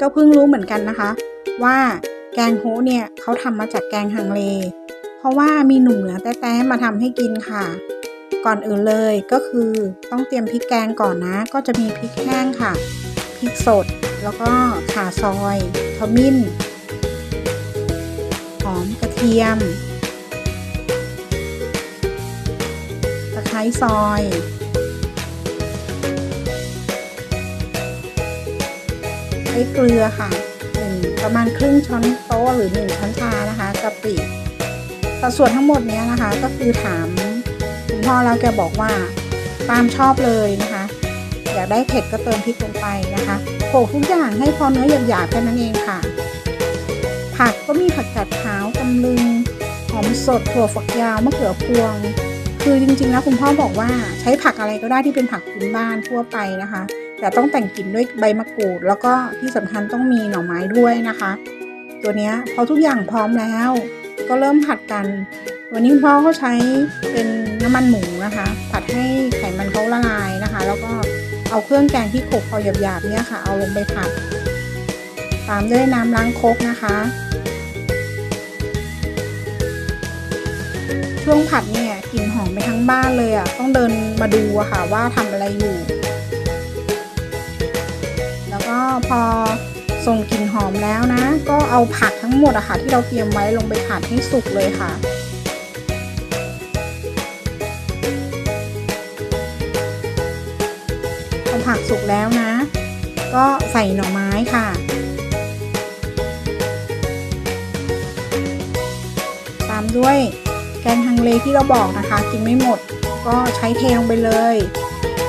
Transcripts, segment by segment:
ก็เพิ่งรู้เหมือนกันนะคะ ว่าแกงโฮเนี่ยเขาทำมาจากแกงฮังเล เพราะว่ามีหนุ่มเหนือแต้ๆมาทำให้กินค่ะ ก่อนอื่นเลยก็คือต้องเตรียมพริกแกงก่อนนะ ก็จะมีพริกแห้งค่ะพริกสดแล้วก็ข่าซอยขมิ้นหอมกระเทียมตะไคร้ซอย เกลือค่ะหนึ่งประมาณครึ่งช้อนโต๊ะหรือหนึ่งช้อนชานะคะกะปิสัดส่วนทั้งหมดนี้นะคะ ก็คือถามคุณพ่อแล้วแกบอกว่าตามชอบเลยนะคะ อยากได้เผ็ดก็เติมพริกลงไปนะคะโขลกทุกอย่างให้พอเนื้อหยาบๆแค่นั้นเองค่ะ ผักก็มีผักกาดขาวตำลึงหอมสดถั่วฝักยาวมะเขือพวง คือจริงๆแล้วคุณพ่อบอกว่าใช้ผักอะไรก็ได้ที่เป็นผักพื้นบ้านทั่วไปนะคะ แต่ต้องแต่งกลิ่นด้วยใบมะกรูด แล้วก็ที่สำคัญต้องมีหน่อไม้ด้วยนะคะ ตัวนี้พอทุกอย่างพร้อมแล้ว ก็เริ่มผัดกัน วันนี้พ่อเขาใช้เป็นน้ำมันหมูนะคะ ผัดให้ไขมันเขาละลายนะคะ แล้วก็เอาเครื่องแกงที่โขลกพอหยาบๆเนี่ยค่ะ เอาลงไปผัด ตามด้วยน้ำล้างครกนะคะ ช่วงผัดเนี่ยกลิ่นหอมไปทั้งบ้านเลยอะต้องเดินมาดูอะค่ะว่าทำอะไรอยู่ ก็พอส่งกลิ่นหอมแล้วนะ ก็เอาผักทั้งหมดอะค่ะ ที่เราเตรียมไว้ลงไปผัดให้สุกเลยค่ะพอผักสุกแล้วนะ ก็ใส่หน่อไม้ค่ะ ตามด้วยแกงฮังเลที่เราบอกนะคะ กินไม่หมดก็ใช้เทลงไปเลย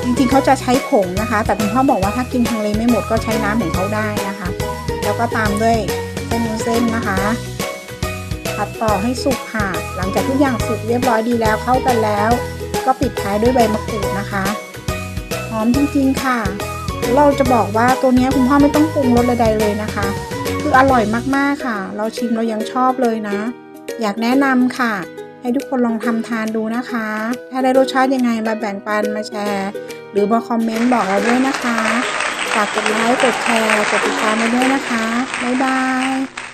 จริงๆเขาจะใช้ผงนะคะ แต่คุณพ่อบอกว่าถ้ากินฮังเลไม่หมดก็ใช้น้ำของเขาได้นะคะ แล้วก็ตามด้วยเส้นเส้นนะคะผัดต่อให้สุกค่ะ หลังจากทุกอย่างสุกเรียบร้อยดีแล้วเข้ากันแล้ว ก็ปิดท้ายด้วยใบมะกรูดนะคะหอมจริงๆค่ะ เราจะบอกว่าตัวนี้คุณพ่อไม่ต้องปรุงรสใดๆเลยนะคะ คืออร่อยมากๆค่ะ เราชิมเรายังชอบเลยนะ อยากแนะนำค่ะ ให้ทุกคนลองทำทานดูนะคะ ถ้าได้รสชาติยังไงมาแบ่งปันมาแชร์ หรือมาคอมเมนต์บอกเราด้วยนะคะ ฝากกดไลค์ กดแชร์ กดติดตามมาด้วยนะคะ บ๊ายบาย